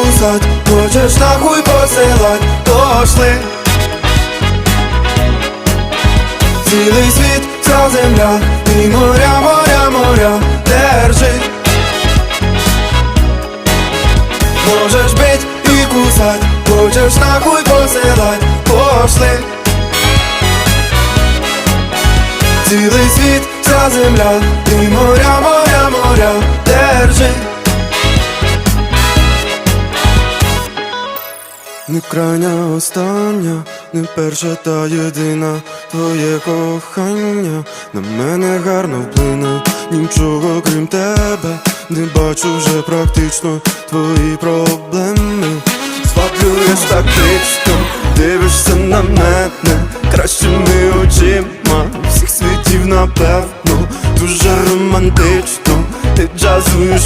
Кусать, хочеш нахуй посилать, пошли. Цілий світ, вся земля, і моря, моря, моря, держи. Можеш бить і кусать, хочеш нахуй посилать, пошли. Цілий світ, вся земля, і моря, моря, Не крайня остання, не перша та єдина Твоє кохання. На мене гарно вплине Нічого крім тебе, не бачу вже практично твої проблеми. Зваблюєш тактично, дивишся на мене Кращими очима. Всіх світів напевно Дуже романтично, ти джазуєш